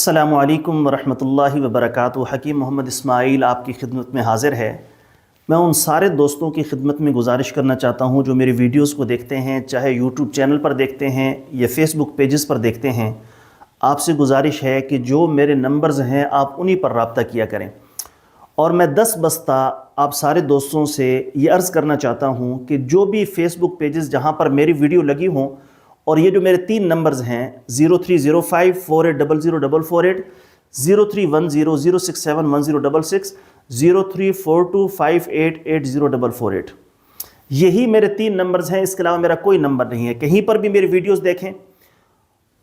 السلام علیکم ورحمۃ اللہ وبرکاتہ۔ حکیم محمد اسماعیل آپ کی خدمت میں حاضر ہے۔ میں ان سارے دوستوں کی خدمت میں گزارش کرنا چاہتا ہوں جو میری ویڈیوز کو دیکھتے ہیں، چاہے یوٹیوب چینل پر دیکھتے ہیں یا فیس بک پیجز پر دیکھتے ہیں۔ آپ سے گزارش ہے کہ جو میرے نمبرز ہیں آپ انہی پر رابطہ کیا کریں۔ اور میں دس بستہ آپ سارے دوستوں سے یہ عرض کرنا چاہتا ہوں کہ جو بھی فیس بک پیجز جہاں پر میری ویڈیو لگی ہوں اور یہ جو میرے تین نمبرز ہیں، zero three zero five four eight double zero double four eight, zero three one zero zero six seven one zero double six, zero three four two five eight eight zero double four eight. یہی میرے تین numbers ہیں، اس کے علاوہ میرا کوئی number نہیں ہے۔ کہیں پر بھی میری ویڈیوز دیکھیں،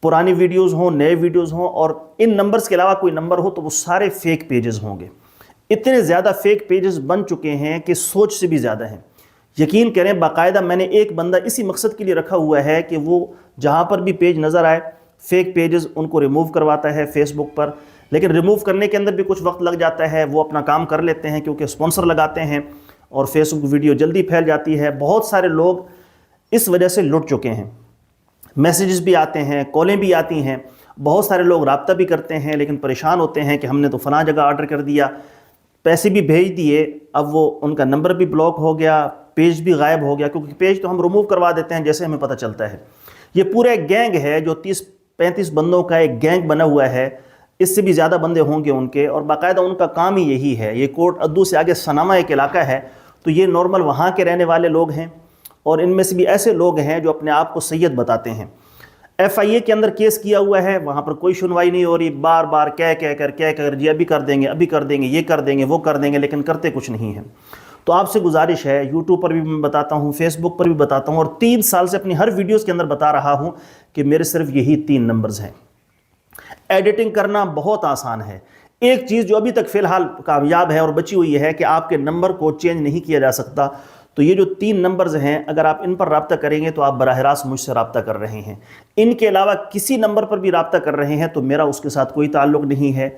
پرانی ویڈیوز ہوں، نئے ویڈیوز ہوں، اور ان نمبرز کے علاوہ کوئی نمبر ہو تو وہ سارے فیک پیجز ہوں گے۔ اتنے زیادہ فیک پیجز بن چکے ہیں کہ سوچ سے بھی زیادہ ہیں۔ یقین کریں، باقاعدہ میں نے ایک بندہ اسی مقصد کے لیے رکھا ہوا ہے کہ وہ جہاں پر بھی پیج نظر آئے فیک پیجز ان کو ریموو کرواتا ہے فیس بک پر۔ لیکن ریموو کرنے کے اندر بھی کچھ وقت لگ جاتا ہے، وہ اپنا کام کر لیتے ہیں کیونکہ سپونسر لگاتے ہیں اور فیس بک ویڈیو جلدی پھیل جاتی ہے۔ بہت سارے لوگ اس وجہ سے لٹ چکے ہیں۔ میسیجز بھی آتے ہیں کالیں بھی آتی ہیں۔ بہت سارے لوگ رابطہ بھی کرتے ہیں، لیکن پریشان ہوتے ہیں کہ ہم نے تو فلاں جگہ آرڈر کر دیا۔ پیسے بھی بھیج دیے، اب وہ ان کا نمبر بھی بلاک ہو گیا۔ پیج بھی غائب ہو گیا کیونکہ پیج تو ہم ریموو کروا دیتے ہیں جیسے ہمیں پتہ چلتا ہے۔ یہ پورا ایک گینگ ہے جو تیس پینتیس بندوں کا ایک گینگ بنا ہوا ہے۔ اس سے بھی زیادہ بندے ہوں گے ان کے اور باقاعدہ ان کا کام ہی یہی ہے۔ یہ کوٹ ادو سے آگے سنامہ ایک علاقہ ہے۔ تو یہ نارمل وہاں کے رہنے والے لوگ ہیں اور ان میں سے بھی ایسے لوگ ہیں جو اپنے آپ کو سید بتاتے ہیں۔ ایف آئی اے کے اندر کیس کیا ہوا ہے۔ وہاں پر کوئی سنوائی نہیں ہو رہی۔ بار بار کہہ کہہ کر کہہ کر جی ابھی کر دیں گے، ابھی کر دیں گے، یہ کر دیں گے، وہ کر دیں گے، لیکن کرتے کچھ نہیں ہیں۔ تو آپ سے گزارش ہے، یوٹیوب پر بھی میں بتاتا ہوں فیس بک پر بھی بتاتا ہوں اور تین سال سے اپنی ہر ویڈیوز کے اندر بتا رہا ہوں کہ میرے صرف یہی تین نمبرز ہیں۔ ایڈیٹنگ کرنا بہت آسان ہے۔ ایک چیز جو ابھی تک فی الحال کامیاب ہے اور بچی ہوئی ہے کہ آپ کے نمبر کو چینج نہیں کیا جا سکتا، تو یہ جو تین نمبرز ہیں، اگر آپ ان پر رابطہ کریں گے تو آپ براہ راست مجھ سے رابطہ کر رہے ہیں۔ ان کے علاوہ کسی نمبر پر بھی رابطہ کر رہے ہیں تو میرا اس کے ساتھ کوئی تعلق نہیں ہے۔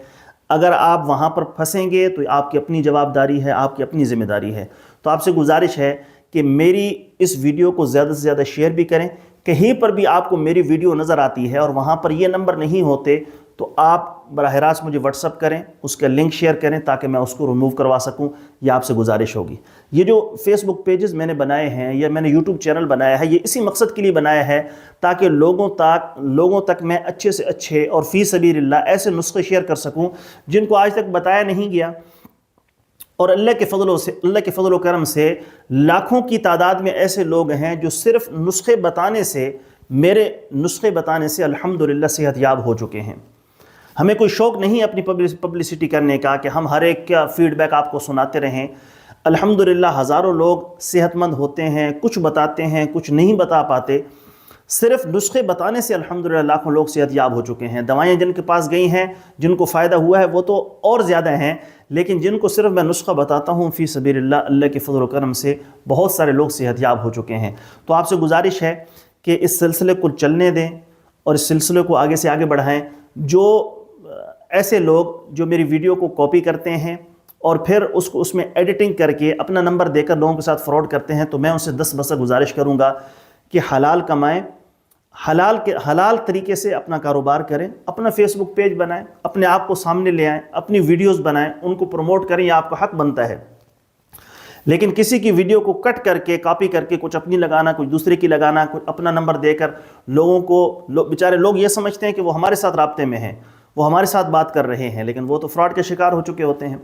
اگر آپ وہاں پر پھنسیں گے تو آپ کی اپنی جواب داری ہے، آپ کی اپنی ذمہ داری ہے۔ تو آپ سے گزارش ہے کہ میری اس ویڈیو کو زیادہ سے زیادہ شیئر بھی کریں۔ کہیں پر بھی آپ کو میری ویڈیو نظر آتی ہے اور وہاں پر یہ نمبر نہیں ہوتے تو آپ براہ راست مجھے واٹس اپ کریں، اس کا لنک شیئر کریں تاکہ میں اس کو ریموو کروا سکوں یہ آپ سے گزارش ہوگی۔ یہ جو فیس بک پیجز میں نے بنائے ہیں یا میں نے یوٹیوب چینل بنایا ہے، یہ اسی مقصد کے لیے بنایا ہے تاکہ لوگوں تک لوگوں تک میں اچھے سے اچھے اور فی سبیر اللہ ایسے نسخے شیئر کر سکوں جن کو آج تک بتایا نہیں گیا۔ اور اللہ کے فضل و سے، اللہ کے فضل و کرم سے لاکھوں کی تعداد میں ایسے لوگ ہیں جو صرف نسخے بتانے سے، میرے نسخے بتانے سے الحمدللہ صحت یاب ہو چکے ہیں۔ ہمیں کوئی شوق نہیں اپنی پبلسٹی کرنے کا کہ ہم ہر ایک کا فیڈ بیک آپ کو سناتے رہیں۔ الحمدللہ ہزاروں لوگ صحت مند ہوتے ہیں، کچھ بتاتے ہیں، کچھ نہیں بتا پاتے۔ صرف نسخے بتانے سے الحمدللہ لاکھوں لوگ صحت یاب ہو چکے ہیں۔ دوائیں جن کے پاس گئی ہیں، جن کو فائدہ ہوا ہے، وہ تو اور زیادہ ہیں۔ لیکن جن کو صرف میں نسخہ بتاتا ہوں، فی سبیر اللہ اللہ کے فضل و کرم سے بہت سارے لوگ صحت یاب ہو چکے ہیں۔ تو آپ سے گزارش ہے کہ اس سلسلے کو چلنے دیں اور اس سلسلے کو آگے سے آگے بڑھائیں۔ جو ایسے لوگ جو میری ویڈیو کو کاپی کرتے ہیں اور پھر اس کو اس میں ایڈیٹنگ کر کے اپنا نمبر دے کر لوگوں کے ساتھ فراڈ کرتے ہیں، تو میں ان سے دس بسا گزارش کروں گا کہ حلال کمائیں، حلال کے حلال طریقے سے اپنا کاروبار کریں، اپنا فیس بک پیج بنائیں، اپنے آپ کو سامنے لے آئیں، اپنی ویڈیوز بنائیں، ان کو پروموٹ کریں، یہ آپ کا حق بنتا ہے۔ لیکن کسی کی ویڈیو کو کٹ کر کے کاپی کر کے کچھ اپنی لگانا، کچھ دوسرے کی لگانا، کچھ اپنا نمبر دے کر لوگوں کو بیچارے لوگ یہ سمجھتے ہیں کہ وہ ہمارے ساتھ رابطے میں ہیں۔ وہ ہمارے ساتھ بات کر رہے ہیں، لیکن وہ تو فراڈ کے شکار ہو چکے ہوتے ہیں۔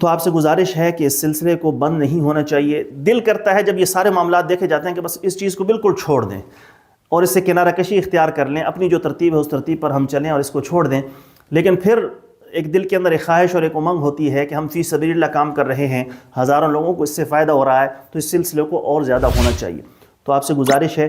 تو آپ سے گزارش ہے کہ اس سلسلے کو بند نہیں ہونا چاہیے۔ دل کرتا ہے جب یہ سارے معاملات دیکھے جاتے ہیں کہ بس اس چیز کو بالکل چھوڑ دیں۔ اور اس سے کنارہ کشی اختیار کر لیں، اپنی جو ترتیب ہے اس ترتیب پر ہم چلیں اور اس کو چھوڑ دیں۔ لیکن پھر ایک دل کے اندر ایک خواہش اور ایک امنگ ہوتی ہے کہ ہم فی سبیل اللہ کام کر رہے ہیں، ہزاروں لوگوں کو اس سے فائدہ ہو رہا ہے، تو اس سلسلے کو اور زیادہ ہونا چاہیے۔ تو آپ سے گزارش ہے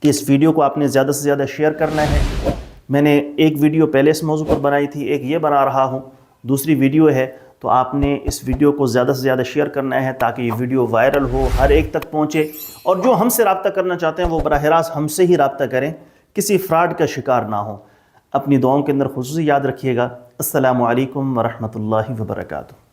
کہ اس ویڈیو کو آپ نے زیادہ سے زیادہ شیئر کرنا ہے۔ میں نے ایک ویڈیو پہلے اس موضوع پر بنائی تھی، ایک یہ بنا رہا ہوں، دوسری ویڈیو ہے۔ تو آپ نے اس ویڈیو کو زیادہ سے زیادہ شیئر کرنا ہے تاکہ یہ ویڈیو وائرل ہو، ہر ایک تک پہنچے۔ اور جو ہم سے رابطہ کرنا چاہتے ہیں، وہ براہ راست ہم سے ہی رابطہ کریں۔ کسی فراڈ کا شکار نہ ہو اپنی دعاؤں کے اندر خصوصی یاد رکھیے گا۔ السلام علیکم ورحمۃ اللہ وبرکاتہ۔